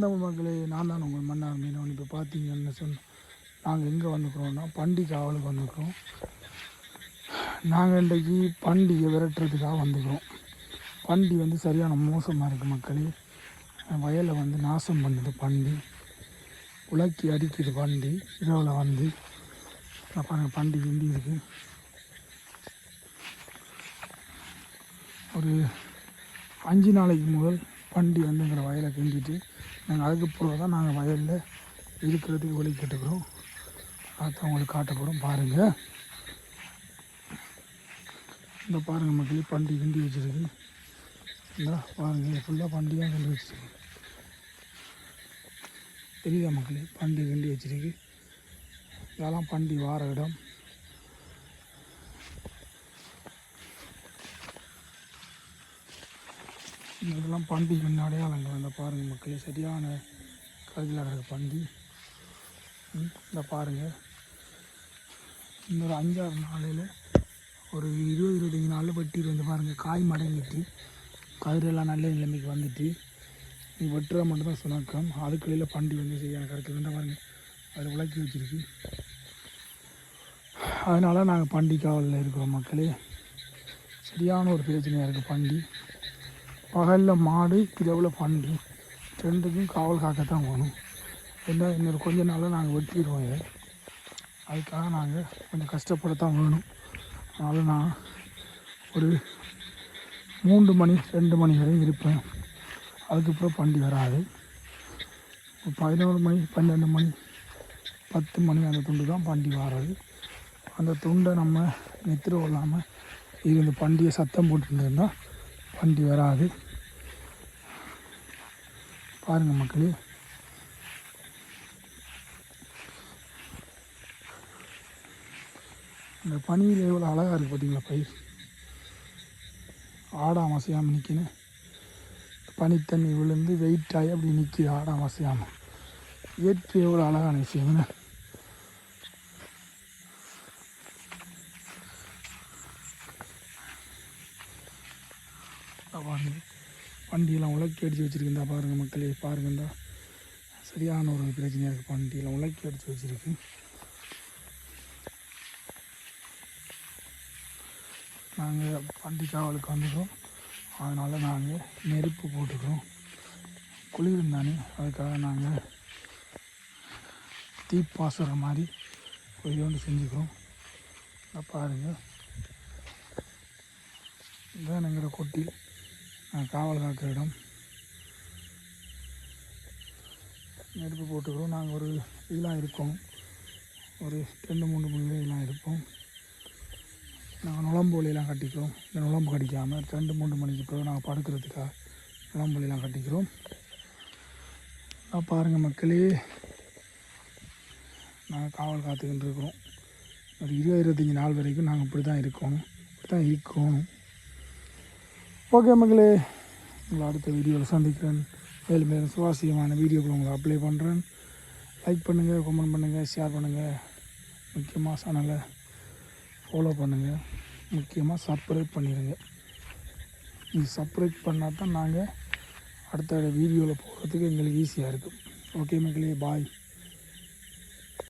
தமிழ் மக்களே நான் தான் உங்கள் மன்னார் மீனவன். இப்போ பார்த்தீங்கன்னு சொன்ன நாங்கள் எங்கே வந்துக்கிறோம்னா பண்டி காவலுக்கு வந்துக்கிறோம் நாங்கள் இன்றைக்கு பண்டிகை விரட்டுறதுக்காக வந்துக்கிறோம் பண்டி வந்து சரியான மோசமாக இருக்குது மக்களே. வயலை வந்து நாசம் பண்ணுது பண்டி. உலக்கி அடிக்குது பண்டி. இரவில் வந்து நான் பாருங்க பண்டி கிண்டி இருக்குது ஒரு அஞ்சு நாளைக்கு முதல் பண்டி வந்து எங்களை வயலை கிண்டிட்டு நாங்கள் அதுக்கு பிறகு தான் நாங்கள் வயலில் இருக்கிறதுக்கு ஒலி கேட்டுக்கிறோம். அதான் உங்களுக்கு காட்ட போகிறோம் பாருங்கள் இந்த பாருங்கள் மக்களே பண்டி கிண்டி வச்சுருக்கு. இந்த பாருங்கள் ஃபுல்லாக பண்டியாக கிண்டி வச்சுருக்கு. தெரியுதா மக்களே? பண்டி கிண்டி வச்சிருக்கு. இதெல்லாம் பண்டி வார இடம். இதெல்லாம் பண்டிகை அடையாளங்கள் அந்த பாருங்கள் மக்களே சரியான கருதில் கிடக்கு பண்டி இந்த பாருங்கள் இன்னொரு அஞ்சாறு நாளையில் ஒரு இருபது இருபத்தஞ்சி நாளில் வெட்டி வந்து பாருங்கள் காய் மடங்கிட்டு கதிரெல்லாம் நல்ல நிலைமைக்கு வந்துட்டு நீ வெட்டுறா மட்டும்தான் சுணக்கம். அதுக்குள்ளையில் பண்டி வந்து சரியான கிடக்குது இந்த பாருங்கள் அதை உலக்கி வச்சிருக்கு. அதனால் நாங்கள் பண்டி காவலில் இருக்கிறோம் மக்களே. சரியான ஒரு பிரச்சனையாக இருக்குது பண்டி பகலில் மாடு இரவில் பண்டி ரெண்டுக்கும் காவல் காக்கத்தான் போகணும். என்ன இன்னொரு கொஞ்ச நாளில் நாங்கள் வெட்டிடுவோம் இதை. அதுக்காக நாங்கள் கொஞ்சம் கஷ்டப்படத்தான் வேணும். அதனால் நான் ஒரு மூன்று மணி ரெண்டு மணி வரையும் இருப்பேன். அதுக்கப்புறம் பண்டி வராது. பதினோரு மணி பன்னெண்டு மணி பத்து மணி அந்த துண்டு தான் பண்டி வர்றது அந்த துண்டை நம்ம நெத்திர இல்லாமல் இருந்து பண்டிகை சத்தம் போட்டுட்டு வண்டி வராது. பாருங்கள் மக்களே. இந்த பனியில் எவ்வளோ அழகாக இருக்குது பார்த்தீங்களா பயிர்? ஆடாம அசையாமல் நிற்கணும் பனித்தண்ணி விழுந்து வெயிட் ஆகி அப்படி நிற்கிது ஆடாம அசையாமல் இயற்கை எவ்வளோ அழகான விஷயம் என்ன இதோ வண்டியெல்லாம் உலக்கி அடித்து வச்சுருக்குந்தா பாருங்கள் மக்களே பாருங்கந்தா. சரியான ஒரு பிரச்சனையாக இருக்குது வண்டியெல்லாம் உலக்கி அடித்து வச்சுருக்கு. நாங்கள் வண்டி காவலுக்கு வந்துட்டோம். அதனால் நாங்கள் நெருப்பு போட்டுக்கிறோம். குளிரும் தானே அதுக்காக நாங்கள் தீ பாசுகிற மாதிரி கொஞ்சோண்டு செஞ்சுக்கிறோம். பாருங்கள் இதான் எங்கிற கொட்டி காவல் காக்கிற இடம். நெருப்பு போட்டுக்கிறோம். நாங்கள் ஒரு இதெல்லாம் இருக்கோம். ஒரு ரெண்டு மூணு மணி இதெல்லாம் இருப்போம். நாங்கள் நுழம்புலியெல்லாம் கட்டிக்கிறோம். இந்த நுழம்பு கடிக்காமல் ரெண்டு மூணு மணிக்கு பிறகு நாங்கள் படுக்கிறதுக்காக நுழம்புலியெல்லாம் கட்டிக்கிறோம். நான் பாருங்கள் மக்களே. நாங்கள் காவல் காத்துக்கிட்டு இருக்கிறோம். ஒரு இருபது இருபத்தஞ்சி நாள் வரைக்கும் நாங்கள் இப்படி தான் இருக்கோம். இப்படி தான் இருக்கணும் ஓகே மக்களே. உங்களை அடுத்த வீடியோவில் சந்திக்கிறேன். மேலும் மேலும் சுவாரஸ்யமான வீடியோக்கு உங்களை அப்ளை பண்ணுறேன் லைக் பண்ணுங்கள் கமெண்ட் பண்ணுங்கள் ஷேர் பண்ணுங்கள் முக்கியமாக சேனலை ஃபாலோ பண்ணுங்கள் முக்கியமாக சப்ஸ்கிரைப் பண்ணிடுங்க. நீங்கள் சப்ஸ்கிரைப் பண்ணால் தான் நாங்கள் அடுத்த வீடியோவில் போகிறதுக்கு எங்களுக்கு ஈஸியாக இருக்கும். ஓகே மக்களே பாய்